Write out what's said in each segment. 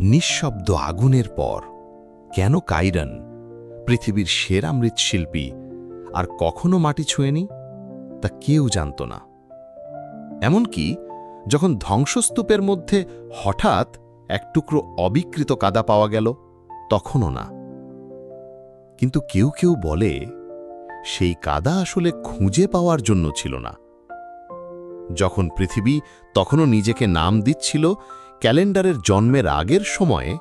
নিঃশব্দ আগুনের পর কেন কাইরন, পৃথিবীর সেরা মৃৎশিল্পী, আর কখনো মাটি ছুঁয়েনি? তা কেউ জানত না। এমনকি যখন ধ্বংসস্তূপের মধ্যে হঠাৎ এক টুকরো অবিকৃত কাদা পাওয়া গেল, তখনও না। কিন্তু কেউ কেউ বলে, সেই কাদা আসলে খুঁজে পাওয়ার জন্য ছিল না। যখন পৃথিবী তখনও নিজেকে নাম দিচ্ছিল ক্যালেন্ডারের জন্মের আগের সময়ে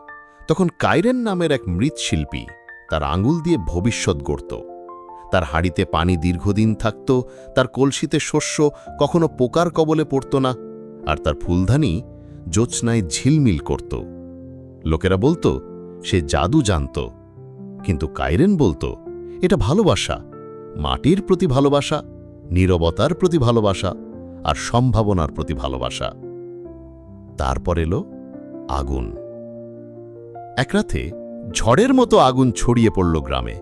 তখন কাইরেন নামের এক মৃৎশিল্পী তার আঙুল দিয়ে ভবিষ্যৎ গড়ত। তার হাড়িতে পানি দীর্ঘদিন থাকত, তার কলসিতে শস্য কখনো পোকার কবলে পড়ত না, আর তার ফুলধানি জোৎস্নায় ঝিলমিল করত। লোকেরা বলতো, সে জাদু জানত। কিন্তু কাইরেন বলতো, এটা ভালোবাসা, মাটির প্রতি ভালোবাসা, নীরবতার প্রতি ভালোবাসা, আর সম্ভাবনার প্রতি ভালোবাসা। তারপর এলো আগুন। এক রাতে ঝড়ের মতো আগুন ছড়িয়ে পড়ল গ্রামে।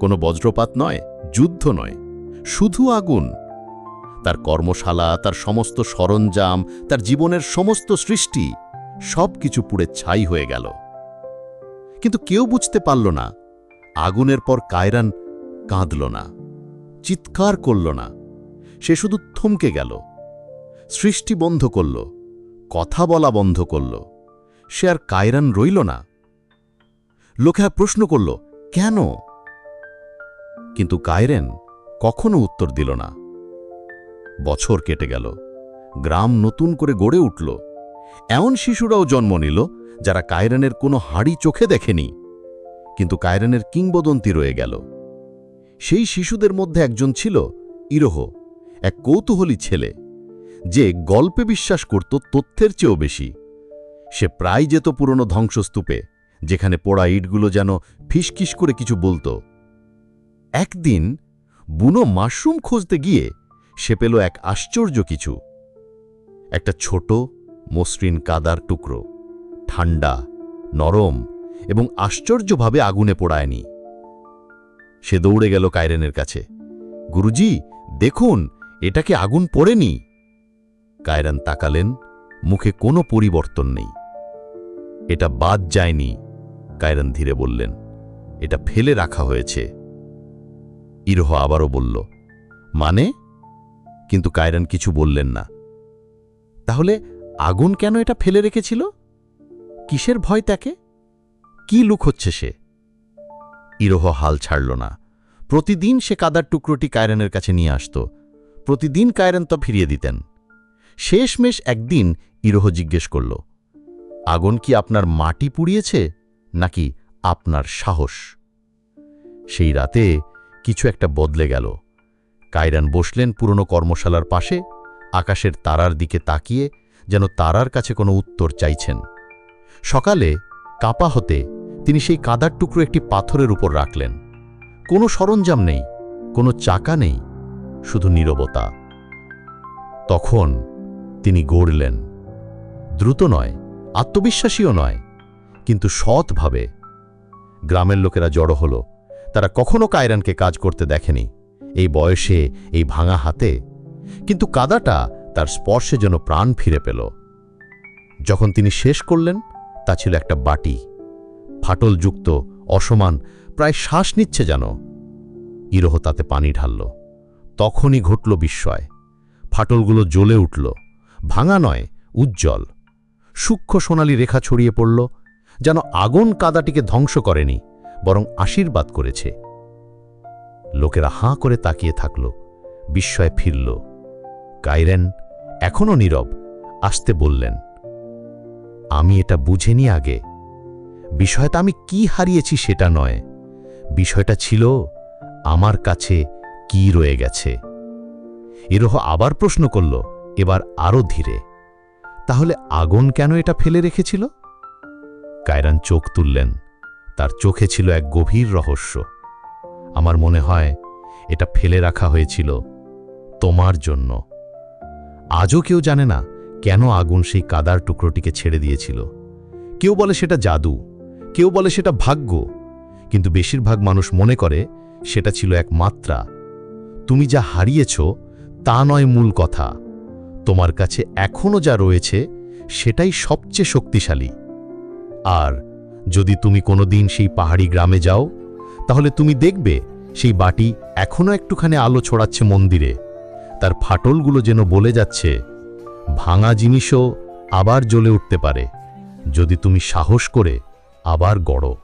কোনো বজ্রপাত নয়, যুদ্ধ নয়, শুধু আগুন। তার কর্মশালা, তার সমস্ত সরঞ্জাম, তার জীবনের সমস্ত সৃষ্টি সব কিছু পুড়ে ছাই হয়ে গেল। কিন্তু কেউ বুঝতে পারল না, আগুনের পর কায়রান কাঁদল না, চিৎকার করল না, সে শুধু থমকে গেল, সৃষ্টি বন্ধ করল। কথা বলা বন্ধ করল। সে আর কায়রান রইল না। লোকেরা প্রশ্ন করল, কেন? কিন্তু কায়রেন কখনো উত্তর দিল না। বছর কেটে গেল। গ্রাম নতুন করে গড়ে উঠল। এমন শিশুরাও জন্ম নিল, যারা কায়রানের কোনো হাড়ি চোখে দেখেনি। কিন্তু কায়রানের কিংবদন্তি রয়ে গেল। সেই শিশুদের মধ্যে একজন ছিল ইরোহ, এক কৌতূহলী ছেলে। যে গল্পে বিশ্বাস করত তথ্যের চেয়েও বেশি। সে প্রায় যেত পুরনো ধ্বংসস্তূপে, যেখানে পোড়া ইটগুলো যেন ফিসকিস করে কিছু বলতো। একদিন বুনো মাশরুম খুঁজতে গিয়ে সে পেল এক আশ্চর্য কিছু। একটা ছোট, মসৃণ কাদার টুকরো ঠান্ডা নরম এবং আশ্চর্যভাবে আগুনে পোড়ায়নি। সে দৌড়ে গেল কায়রেনের কাছে। গুরুজি, দেখুন এটাকে আগুন পড়েনি? কায়রান তাকালেন, মুখে কোনো পরিবর্তন নেই। এটা বাদ যায়নি, কায়রান ধীরে বললেন। এটা ফেলে রাখা হয়েছে। ইরহ আবারও বলল মানে? কিন্তু কায়রান কিছু বললেন না। তাহলে আগুন কেন এটা ফেলে রেখেছিল? কিসের ভয় তাকে? কি লুক হচ্ছে সে? ইরহ হাল ছাড়ল না। প্রতিদিন সে কাদার টুকরোটি কায়রানের কাছে নিয়ে আসত। প্রতিদিন কায়রান তো ফিরিয়ে দিতেন। শেষমেশ একদিন ইরহ জিজ্ঞেস করল, আগুন কি আপনার মাটি পুড়িয়েছে নাকি আপনার সাহস? সেই রাতে কিছু একটা বদলে গেল। কায়রান বসলেন পুরনো কর্মশালার পাশে, আকাশের তারার দিকে তাকিয়ে যেন তারার কাছে কোনো উত্তর চাইছেন। সকালে কাপা হতে তিনি সেই কাদার টুকরো একটি পাথরের উপর রাখলেন। কোনো সরঞ্জাম নেই, কোনো চাকা নেই, শুধু নীরবতা। তখন তিনি গড়লেন। দ্রুত নয়, আত্মবিশ্বাসীও নয়, কিন্তু সৎভাবে। গ্রামের লোকেরা জড়ো হলো। তারা কখনো কায়রানকে কাজ করতে দেখেনি। এই বয়সে, এই ভাঙা হাতে। কিন্তু কাদাটা তার স্পর্শে যেন প্রাণ ফিরে পেল। যখন তিনি শেষ করলেন, তা ছিল একটা বাটি। ফাটলযুক্ত, অসমান, প্রায় শ্বাস নিচ্ছে যেন। ইরহ তাতে পানি ঢালল। তখনই ঘটল বিস্ময়। ফাটলগুলো জ্বলে উঠল। ভাঙা নয়, উজ্জ্বল। সূক্ষ্ম সোনালি রেখা ছড়িয়ে পড়ল, যেন আগুন কাদাটিকে ধ্বংস করেনি, বরং আশীর্বাদ করেছে। লোকেরা হাঁ করে তাকিয়ে থাকল, বিস্ময়ে ফিরল। কাইরেন এখনও নীরব, আসতে বললেন, আমি এটা বুঝেনি আগে। বিষয়টা আমি কি হারিয়েছি সেটা নয়। বিষয়টা ছিল, আমার কাছে কি রয়ে গেছে? এরহ আবার প্রশ্ন করল এবার আরও ধীরে। তাহলে আগুন কেন এটা ফেলে রেখেছিল? কায়রান চোখ তুললেন। তার চোখে ছিল এক গভীর রহস্য। আমার মনে হয় এটা ফেলে রাখা হয়েছিল তোমার জন্য। আজও কেউ জানে না কেন আগুন সেই কাদার টুকরোটিকে ছেড়ে দিয়েছিল। কেউ বলে সেটা জাদু, কেউ বলে সেটা ভাগ্য, কিন্তু বেশিরভাগ মানুষ মনে করে সেটা ছিল এক মাত্রা। তুমি যা হারিয়েছ তা নয় মূল কথা। তোমার কাছে এখনও যা রয়েছে, সেটাই সবচেয়ে শক্তিশালী। আর যদি তুমি কোনোদিন সেই পাহাড়ি গ্রামে যাও, তাহলে তুমি দেখবে সেই বাটি এখনও একটুখানি আলো ছড়াচ্ছে মন্দিরে। তার ফাটলগুলো যেন বলে যাচ্ছে, ভাঙা জিনিসও আবার জ্বলে উঠতে পারে। যদি তুমি সাহস করে আবার গড়ো।